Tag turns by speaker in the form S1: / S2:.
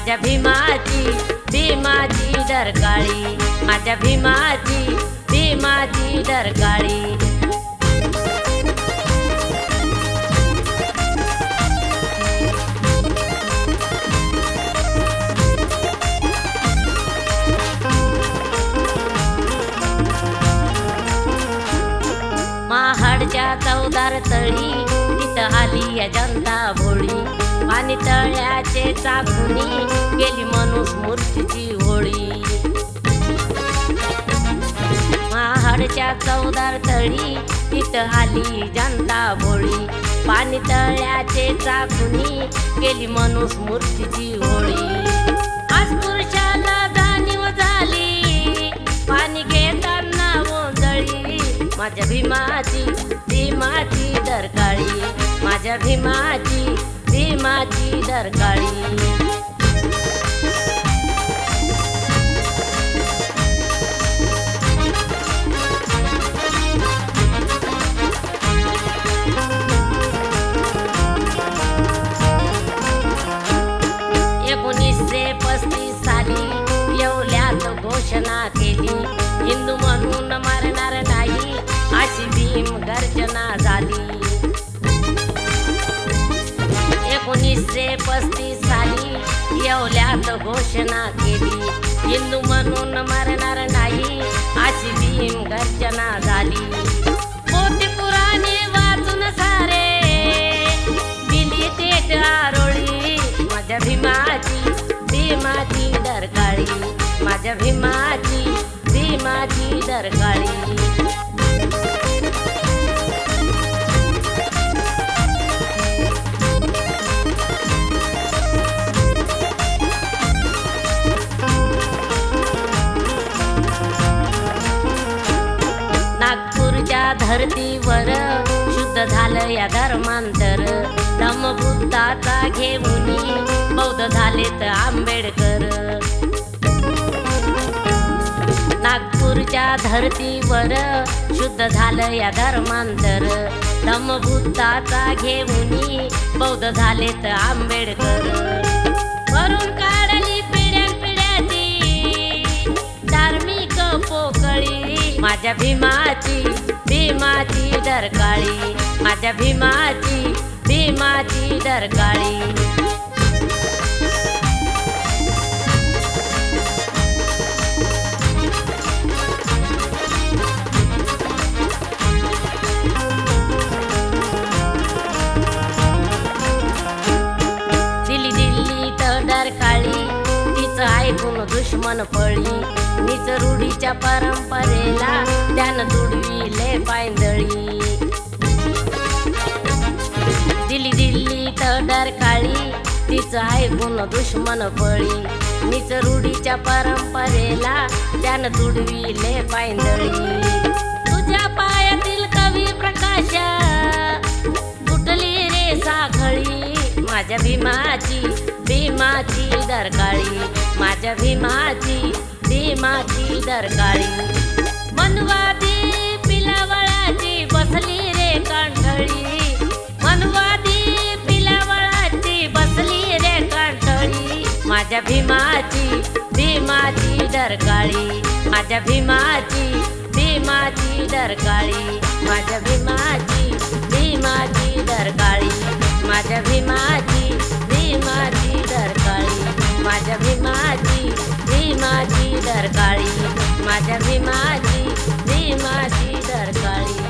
S1: माझ्या भीमाची भीमाची डरकाळी माझ्या भीमाची भीमाची डरकाळी महाडच्या चौदार तळी तिथं आली या जनता भोळी आणि तळ्याचे चाकुनी गेली मनुस मूर्तीची होळी. महाडच्या चौदार तळी तिथं आली जनता भोळी पाणी तळ्याचे चाकुनी गेली मनुस मूर्तीची होळी. आज पुरुषाला जाणीव झाली पाणी घेताना ओंजळी. माझ्या भीमाची भीमाची दरकाळी. माझ्या भीमाची भीमाची डरकाळी एकोणीसशे पस्तीस साली येवल्यात घोषणा केली. हिंदू म्हणून मारणार नाही अशी भीम गर्जना झाली. एकोणीसशे पस्तीस साली येवल्यात घोषणा केली. हिंदू म्हणून मारणार नाही अशी भीम गर्जना झाली. पोते पुराणे वाचून सारे दिली तेट आरोळी. माझ्या भीमाची भीमाची डरकाळी माझ्या भीमाची भीमाची डरकाळी धरतीवर शुद्ध झालं या धर्मांतर. धम्मबुद्धाचा घेऊन बौद्ध झालेत आंबेडकर. नागपूरच्या धरतीवर शुद्ध झालं या धर्मांतर. धम्मबुद्धाचा घेऊन बौद्ध झालेत आंबेडकर. करून काढली पिढ्यान पिढ्याची धार्मिक पोकळी. माझ्या भीमाची भीमाची डरकाळी माझ्या भीमाची भीमाची डरकाळी. दिली दिल्ली तर डरकाळी तिचं ऐकून दुश्मन पळी. निच रूढीच्या परंपरेला त्यानं तुडविले पायंदळी. दिल्ली दिल्ली तर डरकाळी तिचं ऐकून दुश्मन पळी निच रूढीच्या परंपरेला त्यानं तुडविले पायंदळी. तुझ्या पायातील कवी प्रकाश तुटली रे साखळी. माझ्या भीमाची भीमाची दरकाळी. माझ्या भीमाची माझी दरकाळी मनवादी पिलावळाची बसली रे कांठळी. मनवादी पिलावळाची बसली रे कांठळी. माझ्या भीमाची भीमाची दरकाळी माझ्या भीमाची भीमाची दरकाळी माझ्या भीमाची भीमाची दरकाळी माझ्या भीमाची माझी दरकाळी माझ्या भीमाची भीमाची दरकाळी.